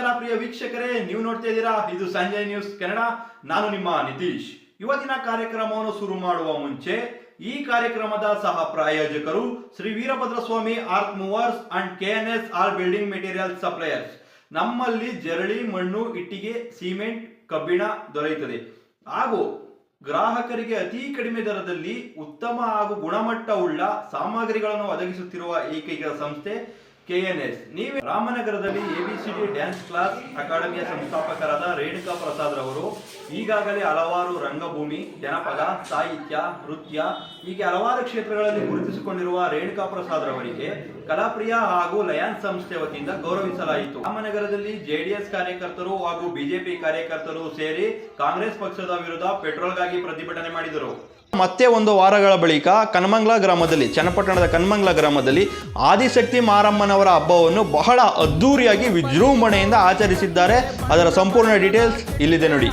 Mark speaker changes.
Speaker 1: ನಮಸ್ಕಾರ ಪ್ರಿಯ ವೀಕ್ಷಕರೇ, ನೀವು ನೋಡ್ತಾ ಇದ್ದೀರಾ? ಇದು ಸಂಜಯ್ ನ್ಯೂಸ್ ಕನ್ನಡ. ನಾನು ನಿಮ್ಮ ನಿತೀಶ್. ಇವತ್ತಿನ ಕಾರ್ಯಕ್ರಮವನ್ನು ಶುರು ಮಾಡುವ ಮುಂಚೆ, ಈ ಕಾರ್ಯಕ್ರಮದ ಸಹ ಪ್ರಾಯೋಜಕರು Shri Veerabhadra Swami movers and KNS R building material suppliers. ನಮ್ಮಲ್ಲಿ ಜರಳಿ, ಮಣ್ಣು, ಇಟ್ಟಿಗೆ, ಸಿಮೆಂಟ್, ಕಬ್ಬಿಣ ದೊರೆಯುತ್ತದೆ. ಹಾಗೂ ಗ್ರಾಹಕರಿಗೆ ಅತಿ ಕಡಿಮೆ ದರದಲ್ಲಿ ಉತ್ತಮ ಹಾಗೂ ಗುಣಮಟ್ಟವುಳ್ಳ ಸಾಮಗ್ರಿಗಳನ್ನು ಒದಗಿಸುತ್ತಿರುವ ಏಕೈಕ ಸಂಸ್ಥೆ ಕೆಎನ್ಎಸ್ ನೀವೇ ರಾಮನಗರದಲ್ಲಿ ಎಬಿಸಿಡಿ ಡ್ಯಾನ್ಸ್ ಕ್ಲಾಸ್ ಅಕಾಡೆಮಿಯ ಸಂಸ್ಥಾಪಕರಾದ ರೇಣುಕಾ ಪ್ರಸಾದ್ ರವರು, ಈಗಾಗಲೇ ಹಲವಾರು ರಂಗಭೂಮಿ, ಜನಪದ, ಸಾಹಿತ್ಯ, ನೃತ್ಯ, ಹೀಗೆ ಹಲವಾರು ಕ್ಷೇತ್ರಗಳಲ್ಲಿ ಗುರುತಿಸಿಕೊಂಡಿರುವ ರೇಣುಕಾ ಪ್ರಸಾದ್ ರವರಿಗೆ ಕಲಾಪ್ರಿಯ ಹಾಗೂ ಲಯನ್ ಸಂಸ್ಥೆ ವತಿಯಿಂದ ಗೌರವಿಸಲಾಯಿತು. ರಾಮನಗರದಲ್ಲಿ ಜೆಡಿಎಸ್ ಕಾರ್ಯಕರ್ತರು ಹಾಗೂ ಬಿಜೆಪಿ ಕಾರ್ಯಕರ್ತರು ಸೇರಿ ಕಾಂಗ್ರೆಸ್ ಪಕ್ಷದ ವಿರುದ್ಧ ಪೆಟ್ರೋಲ್ಗಾಗಿ ಪ್ರತಿಭಟನೆ ಮಾಡಿದರು. ಮತ್ತೆ ಒಂದು ವಾರಗಳ ಬಳಿಕ ಕನ್ಮಂಗ್ಲ ಗ್ರಾಮದಲ್ಲಿ, ಚನ್ನಪಟ್ಟಣದ ಕನ್ಮಂಗ್ಲ ಗ್ರಾಮದಲ್ಲಿ ಆದಿಶಕ್ತಿ ಮಾರಮ್ಮನವರ ಹಬ್ಬವನ್ನು ಬಹಳ ಅದ್ಧೂರಿಯಾಗಿ ವಿಜೃಂಭಣೆಯಿಂದ ಆಚರಿಸಿದ್ದಾರೆ. ಅದರ ಸಂಪೂರ್ಣ ಡೀಟೇಲ್ಸ್ ಇಲ್ಲಿದೆ ನೋಡಿ.